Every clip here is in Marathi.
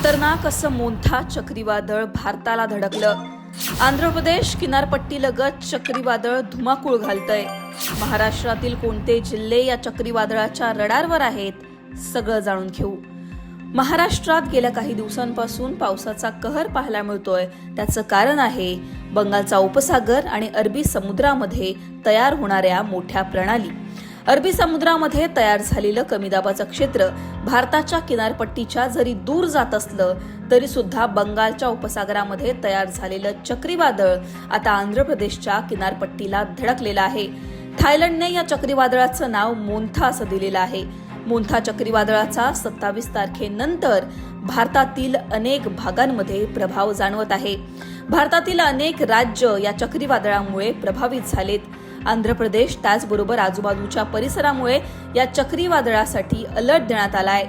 खतरनाक असं मोंथा चक्रीवादळ भारताला धडकलं. आंध्र प्रदेश किनारपट्टीलगत चक्रीवादळ धुमाकूळ घालतंय. महाराष्ट्रातील कोणते जिल्हे या चक्रीवादळाच्या रडारवर आहेत सगळं जाणून घेऊ. महाराष्ट्रात गेल्या काही दिवसांपासून पावसाचा कहर पाहायला मिळतोय. त्याचं कारण आहे बंगालचा उपसागर आणि अरबी समुद्रामध्ये तयार होणाऱ्या मोठ्या प्रणाली. अरबी समुद्रामध्ये तयार झालेलं कमी दाबाचं क्षेत्र भारताच्या किनारपट्टीच्या जरी दूर जात असलं तरी सुद्धा बंगालच्या उपसागरामध्ये तयार झालेलं चक्रीवादळ आता आंध्र प्रदेशच्या किनारपट्टीला धडकलेलं आहे. थायलंडने या चक्रीवादळाचं नाव मोंथा असं दिलेलं आहे. मोंथा चक्रीवादळाचा सत्तावीस तारखेनंतर भारतातील अनेक भागांमध्ये प्रभाव जाणवत आहे. भारतातील अनेक राज्य या चक्रीवादळामुळे प्रभावित झालेत. आंध्र प्रदेश त्याचबरोबर आजूबाजूच्या परिसरामुळे या चक्रीवादळासाठी अलर्ट देण्यात आलाय.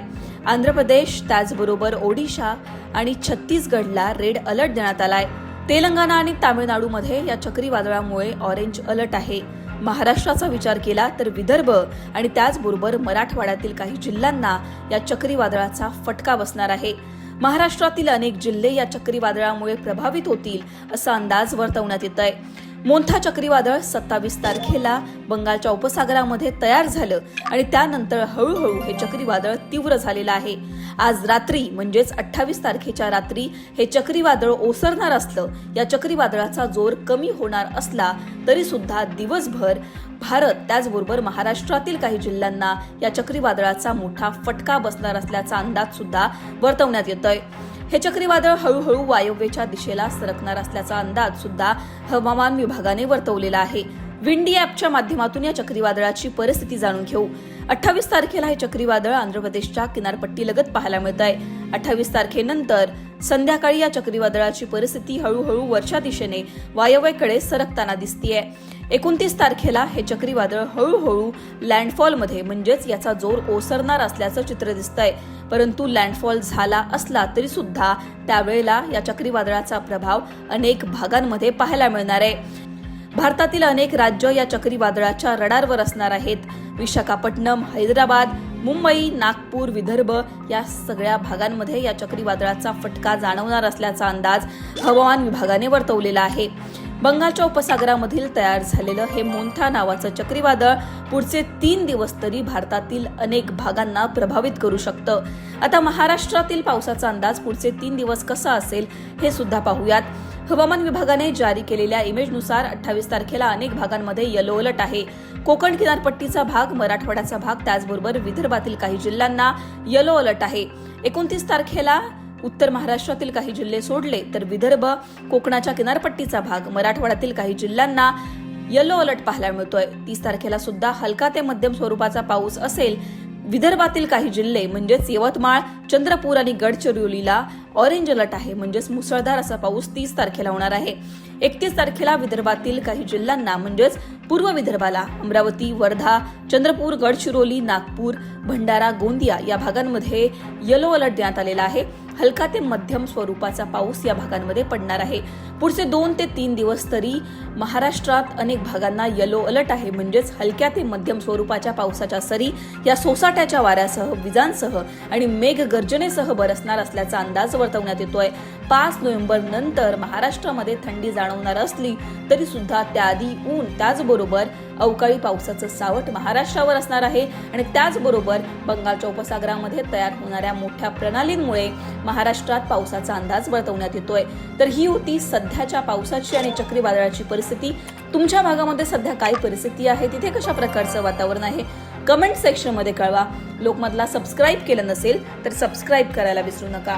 आंध्र प्रदेश त्याचबरोबर ओडिशा आणि छत्तीसगडला रेड अलर्ट देण्यात आलाय. तेलंगणा आणि तामिळनाडूमध्ये या चक्रीवादळामुळे ऑरेंज अलर्ट आहे. महाराष्ट्राचा विचार केला तर विदर्भ आणि त्याचबरोबर मराठवाड्यातील काही जिल्ह्यांना या चक्रीवादळाचा फटका बसणार आहे. महाराष्ट्रातील अनेक जिल्हे या चक्रीवादळामुळे प्रभावित होतील असा अंदाज वर्तवण्यात येत आहे मोंथा चक्रीवादळ सत्तावीस तारखेला बंगालच्या उपसागरामध्ये तयार झालं आणि त्यानंतर हळूहळू हे चक्रीवादळ तीव्र झालेलं आहे. आज रात्री म्हणजेच अठ्ठावीस तारखेच्या रात्री हे चक्रीवादळ ओसरणार असलं या चक्रीवादळाचा जोर कमी होणार असला तरी सुद्धा दिवसभर भारत त्याचबरोबर महाराष्ट्रातील काही जिल्ह्यांना या चक्रीवादळाचा मोठा फटका बसणार असल्याचा अंदाज सुद्धा वर्तवण्यात येतोय. हे चक्रीवादळ हळूहळू वायव्येच्या दिशेला सरकणार असल्याचा अंदाज सुद्धा हवामान विभागाने वर्तवलेला आहे. विंडी ॲपच्या माध्यमातून या चक्रीवादळाची परिस्थिती जाणून घेऊ. अठ्ठावीस तारखेला हे चक्रीवादळ आंध्र प्रदेशच्या किनारपट्टीलगत पाहायला मिळत आहे अठ्ठावीस तारखेनंतर संध्याकाळी या चक्रीवादळाची परिस्थिती हळूहळू वरच्या दिशेने वायव्येकडे सरकताना दिसतीये. एकोणतीस तारखेला हे चक्रीवादळ हळूहळू लँडफॉलमध्ये म्हणजेच याचा जोर ओसरणार असल्याचं चित्र दिसतंय. परंतु लँडफॉल झाला असला तरी सुद्धा त्यावेळेला या चक्रीवादळाचा प्रभाव अनेक भागांमध्ये पाहायला मिळणार आहे. भारतातील अनेक राज्य या चक्रीवादळाच्या रडारवर असणार आहेत. विशाखापट्टणम हैदराबाद मुंबई नागपूर विदर्भ या सगळ्या भागांमध्ये या चक्रीवादळाचा फटका जाणवणार असल्याचा अंदाज हवामान विभागाने वर्तवलेला आहे. बंगालच्या उपसागरामधील तयार झालेलं हे मोंथा नावाचं चक्रीवादळ पुढचे तीन दिवस तरी भारतातील अनेक भागांना प्रभावित करू शकतं. आता महाराष्ट्रातील पावसाचा अंदाज पुढचे तीन दिवस कसा असेल हे सुद्धा पाहूयात. हवामान विभागाने जारी केलेल्या इमेजनुसार अठ्ठावीस तारखेला अनेक भागांमध्ये येलो अलर्ट आहे. कोकण किनारपट्टीचा भाग मराठवाड्याचा भाग त्याचबरोबर विदर्भातील काही जिल्ह्यांना येलो अलर्ट आहे. एकोणतीस तारखेला उत्तर महाराष्ट्रातील काही जिल्हे सोडले तर विदर्भ कोकणाच्या किनारपट्टीचा भाग मराठवाड्यातील काही जिल्ह्यांना येलो अलर्ट पाहायला मिळतोय. तीस तारखेला सुद्धा हलका ते मध्यम स्वरूपाचा पाऊस असेल. विदर्भातील काही जिल्हे म्हणजेच यवतमाळ चंद्रपूर आणि गडचिरोलीला ऑरेंज अलर्ट आहे. म्हणजेच मुसळधार असा पाऊस तीस तारखेला होणार आहे. एकतीस तारखेला विदर्भातील काही जिल्ह्यांना म्हणजेच पूर्व विदर्भाला अमरावती वर्धा चंद्रपूर गडचिरोली नागपूर भंडारा गोंदिया या भागांमध्ये येलो अलर्ट देण्यात आलेला आहे. हलका ते मध्यम स्वरूपाचा पाऊस या भागांमध्ये पडणार आहे. पुढचे दोन ते तीन दिवस तरी महाराष्ट्रात अनेक भागांना येलो अलर्ट आहे. म्हणजेच हलक्या ते मध्यम स्वरूपाच्या पावसाच्या सरी या सोसाट्याच्या वाऱ्यासह विजांसह आणि मेघ गर्जनेसह बरसणार असल्याचा अंदाज वर्तवण्यात येतोय. पाच नोव्हेंबर नंतर महाराष्ट्रामध्ये थंडी जाणवणार असली तरी सुद्धा त्याआधी ऊन त्याचबरोबर अवकाळी पावसाचं सावट महाराष्ट्रावर असणार आहे. आणि त्याचबरोबर बंगालच्या उपसागरामध्ये तयार होणाऱ्या मोठ्या प्रणालींमुळे महाराष्ट्रात पावसाचा अंदाज वर्तवण्यात येतोय. तर ही होती सध्याच्या पावसाची आणि चक्रीवादळाची परिस्थिती. तुमच्या भागामध्ये सध्या काय परिस्थिती आहे? तिथे कशा प्रकारचं वातावरण आहे? कमेंट सेक्शनमध्ये कळवा. लोकमतला सबस्क्राईब केलं नसेल तर सबस्क्राईब करायला विसरू नका.